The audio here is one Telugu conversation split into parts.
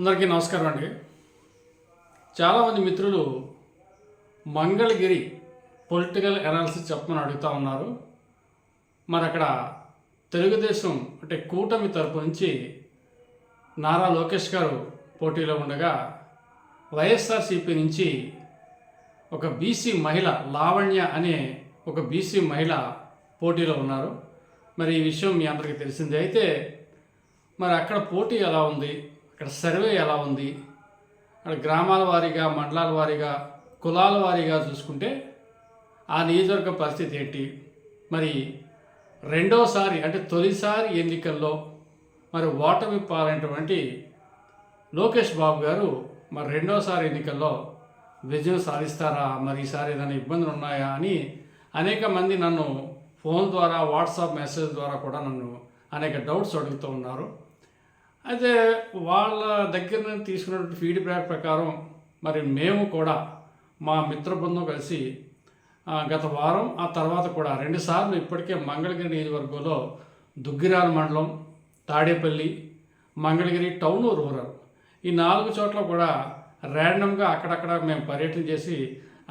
అందరికీ నమస్కారం అండి. చాలామంది మిత్రులు మంగళగిరి పొలిటికల్ అనాలిసిస్ చెప్పమని అడుగుతూ ఉన్నారు. మరి అక్కడ తెలుగుదేశం అంటే కూటమి తరపు నుంచి నారా లోకేష్ గారు పోటీలో ఉండగా వైఎస్ఆర్సీపీ నుంచి ఒక బీసీ మహిళ లావణ్య అనే ఒక బీసీ మహిళ పోటీలో ఉన్నారు. మరి ఈ విషయం మీ అందరికీ తెలిసిందే. అయితే మరి అక్కడ పోటీ ఎలా ఉంది? ఇక్కడ సర్వే ఎలా ఉంది? అక్కడ గ్రామాల వారీగా మండలాల వారీగా కులాల వారీగా చూసుకుంటే ఆ నియోజకవర్గ పరిస్థితి ఏంటి? మరి రెండోసారి అంటే తొలిసారి ఎన్నికల్లో మరి ఓటమి పాలైనటువంటి లోకేష్ బాబు గారు మరి రెండోసారి ఎన్నికల్లో విజయం సాధిస్తారా? మరి ఈసారి ఏదైనా ఇబ్బందులు ఉన్నాయా అని అనేక మంది నన్ను ఫోన్ ద్వారా వాట్సాప్ మెసేజ్ ద్వారా కూడా నన్ను అనేక డౌట్స్ అడుగుతూ ఉన్నారు. అయితే వాళ్ళ దగ్గర నుంచి తీసుకున్నటువంటి ఫీడ్బ్యాక్ ప్రకారం మరి మేము కూడా మా మిత్ర బృందం కలిసి గత వారం ఆ తర్వాత కూడా రెండుసార్లు ఇప్పటికే మంగళగిరి నియోజకవర్గంలో దుగ్గిరాల మండలం తాడేపల్లి మంగళగిరి టౌన్ రూరల్ ఈ నాలుగు చోట్ల కూడా ర్యాండమ్గా అక్కడక్కడ మేము పర్యటన చేసి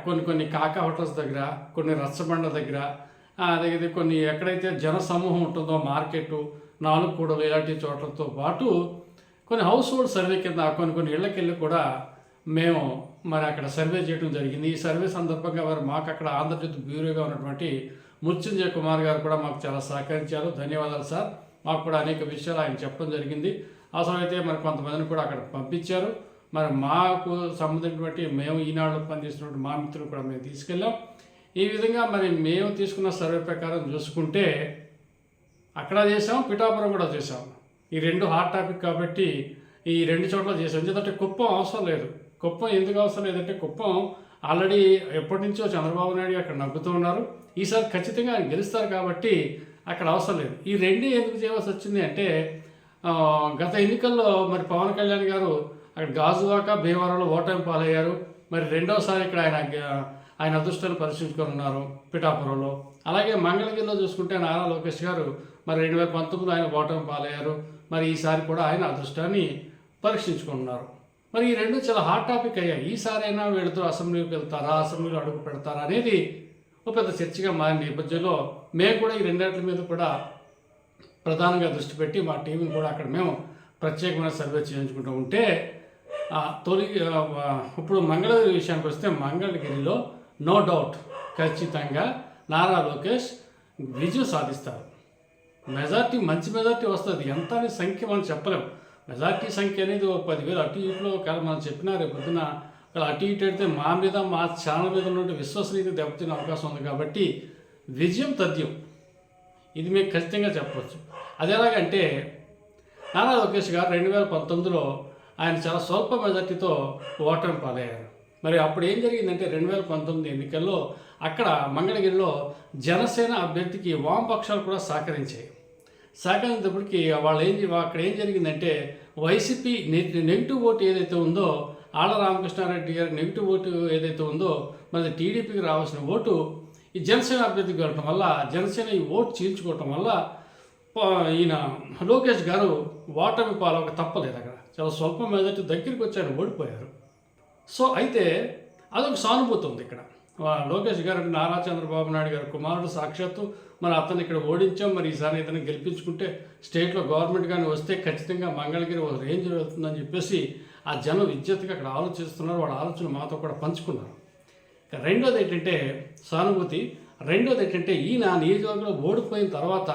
కొన్ని కొన్ని కాకా హోటల్స్ దగ్గర కొన్ని రచ్చబండ దగ్గర అదే కొన్ని ఎక్కడైతే జన సమూహం ఉంటుందో మార్కెట్ నాలుగు కూడలు ఇలాంటి చోట్లతో పాటు కొన్ని హౌస్ హోల్డ్ సర్వే కింద కొన్ని కొన్ని ఇళ్ళకెళ్ళి కూడా మేము మరి అక్కడ సర్వే చేయడం జరిగింది. ఈ సర్వే సందర్భంగా వారు మాకు అక్కడ ఆంధ్రజ్యోతి బ్యూరోగా ఉన్నటువంటి మృత్యుంజయ కుమార్ గారు కూడా మాకు చాలా సహకరించారు. ధన్యవాదాలు సార్. మాకు కూడా అనేక విషయాలు ఆయన చెప్పడం జరిగింది. అవసరమైతే మరి కొంతమందిని కూడా అక్కడ పంపించారు. మరి మాకు సంబంధించినటువంటి మేము ఈనాడు పనిచేసినటువంటి మా మిత్రులు కూడా మేము తీసుకెళ్ళాం. ఈ విధంగా మరి మేము తీసుకున్న సర్వే ప్రకారం చూసుకుంటే అక్కడ చేసాం పిఠాపురం కూడా చేసాం ఈ రెండు హాట్ టాపిక్ కాబట్టి ఈ రెండు చోట్ల చేసాం ఎందుకంటే కుప్పం అవసరం లేదు. కుప్పం ఎందుకు అవసరం లేదంటే కుప్పం ఆల్రెడీ ఎప్పటి నుంచో చంద్రబాబు నాయుడు అక్కడ నవ్వుతూ ఉన్నారు. ఈసారి ఖచ్చితంగా ఆయన గెలుస్తారు కాబట్టి అక్కడ అవసరం లేదు. ఈ రెండు ఎందుకు చేయవలసి వచ్చింది అంటే గత ఎన్నికల్లో మరి పవన్ కళ్యాణ్ గారు అక్కడ గాజువాక భీమవరంలో ఓటమి పాలయ్యారు. మరి రెండోసారి ఇక్కడ ఆయన ఆయన అదృష్టాన్ని పరిశీలించుకొని ఉన్నారు పిఠాపురంలో. అలాగే మంగళగిరిలో చూసుకుంటే నారా లోకేష్ గారు మరి రెండు వేల పంతొమ్మిదిలో ఆయన ఓటమి పాలయ్యారు. మరి ఈసారి కూడా ఆయన అదృష్టాన్ని పరీక్షించుకుంటున్నారు. మరి ఈ రెండు చాలా హాట్ టాపిక్ అయ్యాయి. ఈసారైనా వీళ్ళతో అసెంబ్లీకి వెళ్తారా? అసెంబ్లీలో అడుగు పెడతారా అనేది ఒక పెద్ద చర్చగా మారిన నేపథ్యంలో మేము కూడా ఈ రెండింటి మీద కూడా ప్రధానంగా దృష్టి పెట్టి మా టీంని కూడా అక్కడ మేము ప్రత్యేకమైన సర్వే చేయించుకుంటూ ఉంటే తొలి ఇప్పుడు మంగళగిరి విషయానికి వస్తే మంగళగిరిలో నో డౌట్ ఖచ్చితంగా నారా లోకేష్ విజయం సాధిస్తారు. మెజార్టీ మంచి మెజార్టీ వస్తుంది. ఎంత అనే సంఖ్య మనం చెప్పలేము మెజార్టీ సంఖ్య అనేది ఒక పదివేలు అటు ఇటులో ఒకవేళ మనం చెప్పినా రేపు పొద్దున అటు ఇటు అయితే మా మీద మా ఛానల్ మీద ఉన్నటువంటి విశ్వసనీయత దెబ్బతినే అవకాశం ఉంది కాబట్టి విజయం తథ్యం. ఇది మీకు ఖచ్చితంగా చెప్పవచ్చు అది ఎలాగంటే నారా లోకేష్ గారు రెండు వేల పంతొమ్మిదిలో ఆయన చాలా స్వల్ప మెజార్టీతో ఓటమి పాలయ్యారు. మరి అప్పుడు ఏం జరిగిందంటే రెండు వేల పంతొమ్మిది ఎన్నికల్లో అక్కడ మంగళగిరిలో జనసేన అభ్యర్థికి వామపక్షాలు కూడా సహకరించాయి. సహకరించినప్పటికీ వాళ్ళు ఏం అక్కడ ఏం జరిగిందంటే వైసీపీ నెగిటివ్ ఓటు ఏదైతే ఉందో ఆళ్ళ రామకృష్ణారెడ్డి గారి నెగిటివ్ ఓటు ఏదైతే ఉందో మరి టీడీపీకి రావాల్సిన ఓటు ఈ జనసేన అభ్యర్థికి వెళ్ళటం వల్ల జనసేన ఈ ఓటు చీల్చుకోవటం వల్ల ఈయన లోకేష్ గారు ఓటమి పాలవక తప్పలేదు అక్కడ. చాలా స్వల్ప మెజార్టీ దగ్గరికి వచ్చి ఆయన ఓడిపోయారు. సో అయితే అదొక సానుభూతి ఉంది ఇక్కడ. లోకేష్ గారు అంటే నారా చంద్రబాబు నాయుడు గారు కుమారుడు సాక్షాత్తు మరి అతను ఇక్కడ ఓడించాం. మరి ఈసారి ఏదైనా గెలిపించుకుంటే స్టేట్లో గవర్నమెంట్ కానీ వస్తే ఖచ్చితంగా మంగళగిరి ఒక రేంజ్ వెళ్తుందని చెప్పేసి ఆ జనం విద్యుత్గా అక్కడ ఆలోచిస్తున్నారు. వాళ్ళ ఆలోచన మాతో కూడా పంచుకున్నారు. రెండోది ఏంటంటే సానుభూతి. రెండోది ఏంటంటే ఈయన నియోజకవర్గంలో ఓడిపోయిన తర్వాత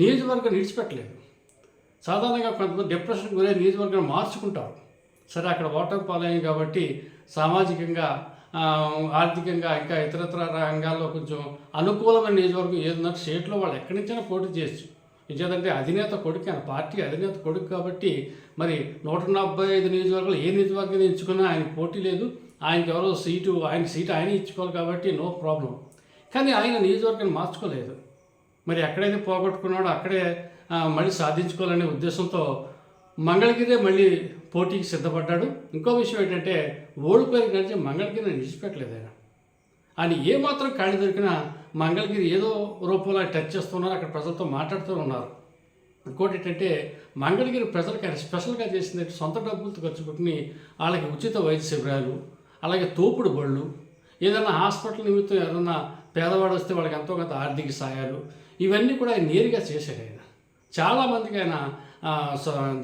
నియోజకవర్గం విడిచిపెట్టలేదు సాధారణంగా కొంతమంది డిప్రెషన్ గురే నియోజకవర్గం మార్చుకుంటారు. సరే అక్కడ ఓటర్ పాలయ్యాం కాబట్టి సామాజికంగా ఆర్థికంగా ఇంకా ఇతరత్ర రంగాల్లో కొంచెం అనుకూలమైన నియోజకవర్గం ఏదన్నట్టు స్టేట్లో వాళ్ళు ఎక్కడి నుంచైనా పోటీ చేయొచ్చు. ఇంకేదంటే అధినేత కొడుకు ఆయన పార్టీ అధినేత కొడుకు కాబట్టి మరి నూట డెబ్బై ఐదు నియోజకవర్గాలు ఏ నియోజకవర్గం ఎంచుకున్నా ఆయన పోటీ లేదు. ఆయనకి ఎవరో సీటు ఆయన సీటు ఆయన ఇచ్చుకోవాలి కాబట్టి నో ప్రాబ్లం. కానీ ఆయన నియోజకవర్గాన్ని మార్చుకోలేదు. మరి ఎక్కడైతే పోగొట్టుకున్నాడో అక్కడే మళ్ళీ సాధించుకోవాలనే ఉద్దేశంతో మంగళగిరే మళ్ళీ పోటీకి సిద్ధపడ్డాడు. ఇంకో విషయం ఏంటంటే ఓడిపోయిన కానీ మంగళగిరిని విడిచిపెట్టలేదు ఆయన. ఆయన ఏమాత్రం ఖాళీ దొరికినా మంగళగిరి ఏదో రూపంలో టచ్ చేస్తున్నారు అక్కడ ప్రజలతో మాట్లాడుతూ ఉన్నారు. ఇంకోటి ఏంటంటే మంగళగిరి ప్రజలకు ఆయన స్పెషల్గా చేసింది సొంత డబ్బులతో ఖర్చు పెట్టుకుని వాళ్ళకి ఉచిత వైద్య శిబిరాలు అలాగే తోపుడు బళ్ళు ఏదైనా హాస్పిటల్ నిమిత్తం ఏదైనా పేదవాడు వస్తే వాళ్ళకి ఎంతో కొంత ఆర్థిక సాయాలు ఇవన్నీ కూడా ఆయన నేరుగా చేశారు ఆయన. చాలామందికి ఆయన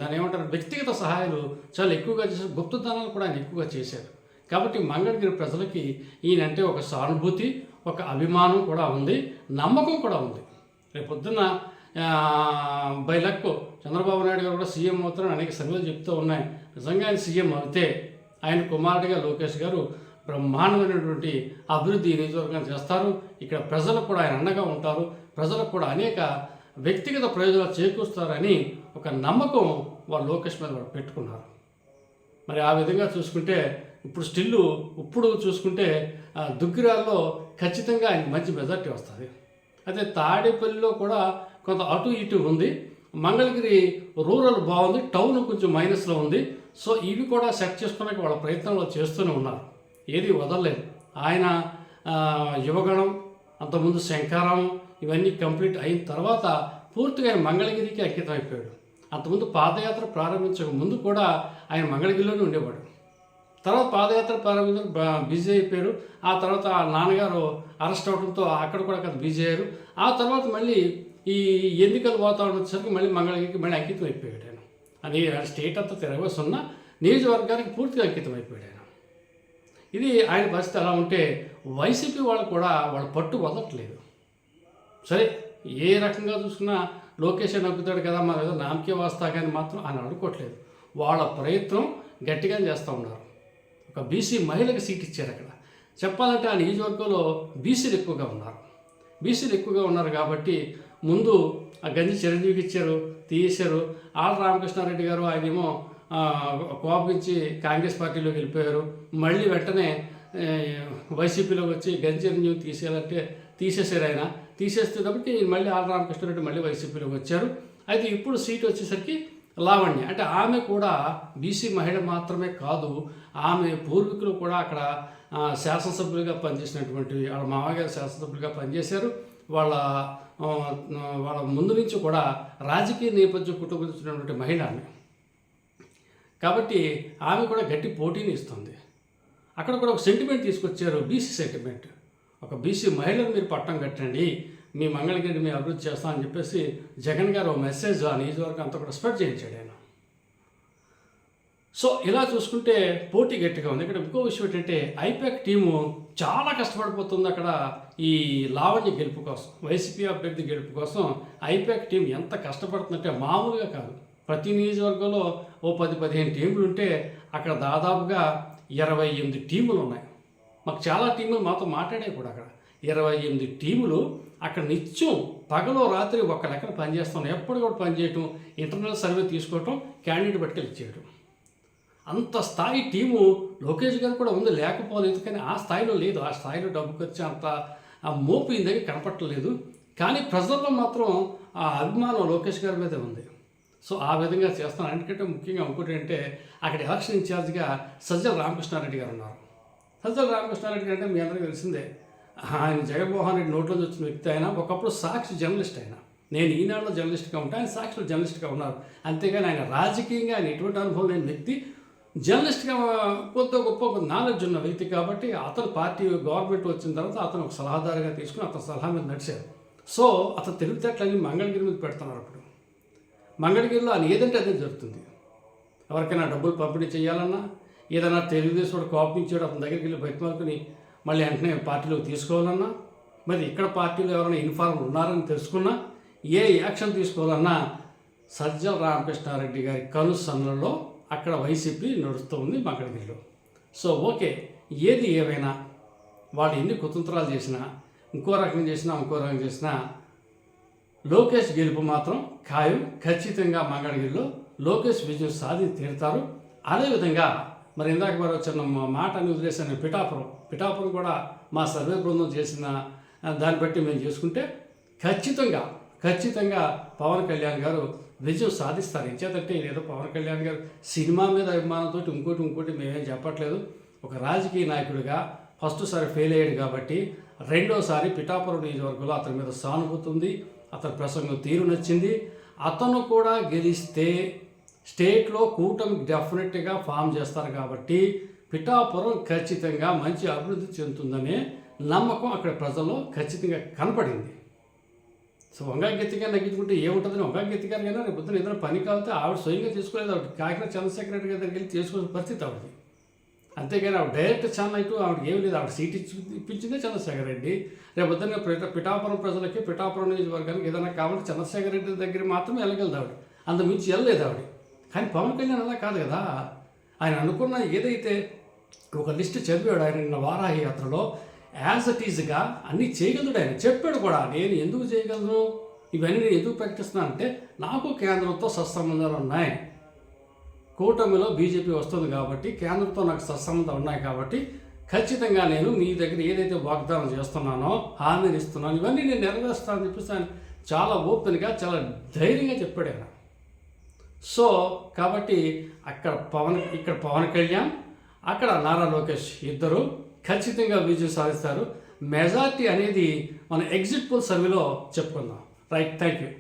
దాని ఏమంటారు వ్యక్తిగత సహాయాలు చాలా ఎక్కువగా చేశారు. గుప్తదానాలు కూడా ఆయన ఎక్కువగా చేశారు. కాబట్టి మంగళగిరి ప్రజలకి ఈయనంటే ఒక సానుభూతి ఒక అభిమానం కూడా ఉంది నమ్మకం కూడా ఉంది. రేపొద్దున బై లక్ చంద్రబాబు నాయుడు గారు కూడా సీఎం అవుతారని అనేక సంగతులు చెప్తూ ఉన్నాయి. నిజంగా ఆయన సీఎం అయితే ఆయన కుమారుడిగా లోకేష్ గారు బ్రహ్మాండమైనటువంటి అభివృద్ధి నియోజకవర్గం చేస్తారు. ఇక్కడ ప్రజలకు కూడా ఆయన అండగా ఉంటారు. ప్రజలకు కూడా అనేక వ్యక్తిగత ప్రయోజనాలు చేకూరుస్తారని ఒక నమ్మకం వాళ్ళు లోకేష్ మీద వాళ్ళు పెట్టుకున్నారు. మరి ఆ విధంగా చూసుకుంటే ఇప్పుడు స్టిల్లు ఇప్పుడు చూసుకుంటే దుగ్గిరాల్లో ఖచ్చితంగా ఆయనకి మంచి మెజార్టీ వస్తుంది. అయితే తాడేపల్లిలో కూడా కొంత అటు ఇటు ఉంది. మంగళగిరి రూరల్ బాగుంది టౌన్ కొంచెం మైనస్లో ఉంది. సో ఇవి కూడా సెట్ చేసుకోవడానికి వాళ్ళ ప్రయత్నంలో చేస్తూనే ఉన్నారు. ఏది వదలలేదు. ఆయన యువగణం అంతకుముందు శంకారామం ఇవన్నీ కంప్లీట్ అయిన తర్వాత పూర్తిగా ఆయన మంగళగిరికి అంకితమైపోయాడు. అయిపోయాడు అంతకుముందు పాదయాత్ర ప్రారంభించక ముందు కూడా ఆయన మంగళగిరిలోనే ఉండేవాడు. తర్వాత పాదయాత్ర ప్రారంభించడం బిజీ అయిపోయారు. ఆ తర్వాత ఆ నాన్నగారు అరెస్ట్ అవడంతో అక్కడ కూడా కాదు బిజీ అయ్యారు. ఆ తర్వాత మళ్ళీ ఈ ఎన్నికల వాతావరణం వచ్చేసరికి మళ్ళీ మంగళగిరికి మళ్ళీ అంకితం అయిపోయాడు ఆయన. అని స్టేట్ అంతా తిరగవస్తున్న నియోజకవర్గానికి పూర్తిగా అంకితం అయిపోయాడు ఆయన. ఇది ఆయన పరిస్థితి అలా ఉంటే వైసీపీ వాళ్ళు కూడా వాళ్ళ పట్టు వదలట్లేదు. సరే ఏ రకంగా చూసుకున్నా లోకేష్ నవ్వుతాడు కదా మన ఏదో నామకే వస్తా కానీ మాత్రం ఆయన అనుకోవట్లేదు. వాళ్ళ ప్రయత్నం గట్టిగా చేస్తూ ఉన్నారు. ఒక బీసీ మహిళకి సీట్ ఇచ్చారు అక్కడ. చెప్పాలంటే ఆ నియోజకవర్గంలో బీసీలు ఎక్కువగా ఉన్నారు. బీసీలు ఎక్కువగా ఉన్నారు కాబట్టి ముందు ఆ గంజి చిరంజీవికి ఇచ్చారు తీసారు ఆర్ రామకృష్ణారెడ్డి గారు ఆయనేమో ఆ, కోపించి కాంగ్రెస్ పార్టీలోకి వెళ్ళిపోయారు. మళ్ళీ వెంటనే వైసీపీలోకి వచ్చి గంజి తీసేయాలంటే తీసేశారు ఆయన. తీసేస్తే మళ్ళీ ఆర్ రామకృష్ణారెడ్డి మళ్ళీ వైసీపీలోకి వచ్చారు. అయితే ఇప్పుడు సీట్ వచ్చేసరికి లావణ్య. అంటే ఆమె కూడా బీసీ మహిళ మాత్రమే కాదు ఆమె పూర్వీకులు కూడా అక్కడ శాసనసభ్యులుగా పనిచేసినటువంటి వాళ్ళ మామగారు శాసనసభ్యులుగా పనిచేశారు. వాళ్ళ వాళ్ళ ముందు నుంచి కూడా రాజకీయ నేపథ్యం కుటుంబించినటువంటి మహిళ ఆమె. కాబట్టి ఆమె కూడా గట్టి పోటీని ఇస్తుంది. అక్కడ కూడా ఒక సెంటిమెంట్ తీసుకొచ్చారు బీసీ సెంటిమెంట్ ఒక బీసీ మహిళను మీరు పట్టం కట్టండి మీ మంగళగిరి మేము అభివృద్ధి చేస్తామని చెప్పేసి జగన్ గారు ఒక మెసేజ్ ఆ నియోజకవర్గం అంతా కూడా స్ప్రెడ్ చేయించాడు ఆయన. సో ఇలా చూసుకుంటే పోటీ గట్టిగా ఉంది. ఇక్కడ ఇంకో విషయం ఏంటంటే ఐపాక్ టీము చాలా కష్టపడిపోతుంది అక్కడ ఈ లావణ్య గెలుపు కోసం వైసీపీ అభ్యర్థి గెలుపు కోసం. ఐపాక్ టీం ఎంత కష్టపడుతుందంటే మామూలుగా కాదు. ప్రతి నియోజకవర్గంలో ఓ పది పదిహేను టీంలు ఉంటే అక్కడ దాదాపుగా ఇరవై ఎనిమిది టీములు ఉన్నాయి మాకు చాలా టీములు మాతో మాట్లాడే కూడా అక్కడ. ఇరవై ఎనిమిది టీములు అక్కడ నిత్యం పగలో రాత్రి ఒక లెక్కన పనిచేస్తాం. ఎప్పుడు కూడా పనిచేయటం ఇంటర్నల్ సర్వే తీసుకోవటం క్యాండిడేట్ పట్టుకెళ్ళి ఇచ్చేయడం అంత స్థాయి టీము లోకేష్ గారు కూడా ఉంది లేకపోలేదు. కానీ ఆ స్థాయిలో లేదు. ఆ స్థాయిలో డబ్బు ఖర్చు అంత ఆ మోపు ఈ కనపట్టలేదు కానీ ప్రజల్లో మాత్రం ఆ అభిమానం లోకేష్ గారి మీదే ఉంది. సో ఆ విధంగా చేస్తాను. ఎందుకంటే ముఖ్యంగా ఇంకోటి అంటే అక్కడ ఎలక్షన్ ఇన్ఛార్జ్గా సజ్జల రామకృష్ణారెడ్డి గారు ఉన్నారు. సజ్జల రామకృష్ణారెడ్డి గారు అంటే మీ అందరికీ తెలిసిందే. ఆయన జగన్మోహన్ రెడ్డి నోట్లో నుంచి వచ్చిన వ్యక్తి ఆయన ఒకప్పుడు సాక్షి జర్నలిస్ట్ ఆయన. నేను ఈనాడులో జర్నలిస్ట్గా ఉంటాను ఆయన సాక్షిలో జర్నలిస్ట్గా ఉన్నారు. అంతేగాని ఆయన రాజకీయంగా ఆయన ఎటువంటి అనుభవం లేని వ్యక్తి జర్నలిస్ట్గా కొంత గొప్ప నాలెడ్జ్ ఉన్న వ్యక్తి కాబట్టి అతను పార్టీ గవర్నమెంట్ వచ్చిన తర్వాత అతను ఒక సలహాదారుగా తీసుకుని అతని సలహా మీద నడిచారు. సో అతను తెలివితేటలన్నీ మంగళగిరి మీద పెడుతున్నారు అప్పుడు. మంగళగిరిలో అని ఏదంటే అదే జరుగుతుంది. ఎవరికైనా డబ్బులు పంపిణీ చేయాలన్నా ఏదైనా తెలుగుదేశం వాడు కోపించాడు అతని దగ్గరికి వెళ్ళి బయటమార్కుని మళ్ళీ వెంటనే పార్టీలోకి తీసుకోవాలన్నా మరి ఇక్కడ పార్టీలో ఎవరైనా ఇన్ఫార్మ్ ఉన్నారని తెలుసుకున్నా ఏ యాక్షన్ తీసుకోవాలన్నా సజ్జల రామకృష్ణారెడ్డి గారి కనుసన్నలో అక్కడ వైసీపీ నడుస్తూ ఉంది మంగళగిరిలో. సో ఓకే ఏది ఏమైనా వాళ్ళు ఎన్ని కుతంత్రాలు చేసినా ఇంకో రకం చేసినా ఇంకో రకం చేసినా లోకేష్ గెలుపు మాత్రం ఖాయం. ఖచ్చితంగా మంగళగిరిలో లోకేష్ విజయం సాధి తీరుతారు. అదేవిధంగా మరి ఇందాక మరి వచ్చిన మా మాట అని వదిలేసిన పిఠాపురం పిఠాపురం కూడా మా సర్వే బృందం చేసిన దాన్ని బట్టి మేము చేసుకుంటే ఖచ్చితంగా ఖచ్చితంగా పవన్ కళ్యాణ్ గారు విజయం సాధిస్తారు. ఎంచేతంటే ఏదో పవన్ కళ్యాణ్ గారు సినిమా మీద అభిమానంతో ఇంకోటి ఇంకోటి మేమేం చెప్పట్లేదు. ఒక రాజకీయ నాయకుడిగా ఫస్ట్ సారి ఫెయిల్ అయ్యాడు కాబట్టి రెండోసారి పిఠాపురం నియోజకవర్గంలో అతని మీద సానుభూతి ఉంది. అతని ప్రసంగం తీరు నచ్చింది. అతను కూడా గెలిస్తే స్టేట్లో కూటమి డెఫినెట్గా ఫామ్ చేస్తారు కాబట్టి పిఠాపురం ఖచ్చితంగా మంచి అభివృద్ధి చెందుతుందనే నమ్మకం అక్కడ ప్రజల్లో ఖచ్చితంగా కనపడింది. సో వంగా గెత్తిగా నగ్గించుకుంటే ఏముంటుందని వంగా గారు కానీ రేపు పొద్దున ఏదైనా పని కాలితే ఆవిడ స్వయంగా తీసుకోలేదు ఆవిడ కాకినాడ చంద్రశేఖర రెడ్డి గారి దగ్గరికి వెళ్ళి చేసుకోవాల్సిన పరిస్థితి ఆవిడది. అంతేగాని ఆవిడ డైరెక్ట్ ఛానల్ అయితే ఆవిడకి ఏమి లేదు. ఆవిడ సీట్ ఇచ్చి ఇప్పించిందే చంద్రశేఖర్ రెడ్డి. రేపు పొద్దున్న పిఠాపురం ప్రజలకి పిఠాపురం నియోజకవర్గానికి ఏదైనా కావాలంటే చంద్రశేఖర రెడ్డి దగ్గర మాత్రమే వెళ్ళగలదు ఆవిడ. అంత మించి వెళ్ళలేదు ఆవిడ. కానీ పవన్ కళ్యాణ్ అలా కాదు కదా. ఆయన అనుకున్న ఏదైతే ఒక లిస్ట్ చదివాడు ఆయన నిన్న వారాహి యాత్రలో యాజ్ అట్ ఈజ్గా అన్నీ చేయగలడు ఆయన. చెప్పాడు కూడా నేను ఎందుకు చేయగలను? ఇవన్నీ నేను ఎందుకు ప్రకటిస్తున్నాను? అంటే నాకు కేంద్రంతో సత్సంబంధాలు ఉన్నాయి. కూటమిలో బీజేపీ వస్తుంది కాబట్టి కేంద్రంతో నాకు సత్సంబంధాలు ఉన్నాయి కాబట్టి ఖచ్చితంగా నేను మీ దగ్గర ఏదైతే వాగ్దానం చేస్తున్నానో హామీని ఇస్తున్నాను ఇవన్నీ నేను నెరవేరుస్తానని చెప్పేసి ఆయన చాలా ఓపెన్గా చాలా ధైర్యంగా చెప్పాడు ఆయన. సో కాబట్టి అక్కడ పవన్ ఇక్కడ పవన్ కళ్యాణ్ అక్కడ నారా లోకేష్ ఇద్దరు ఖచ్చితంగా విజయం సాధిస్తారు. మెజార్టీ అనేది మన ఎగ్జిట్ పోల్ సర్వేలో చెప్పుకుందాం. Right thank you.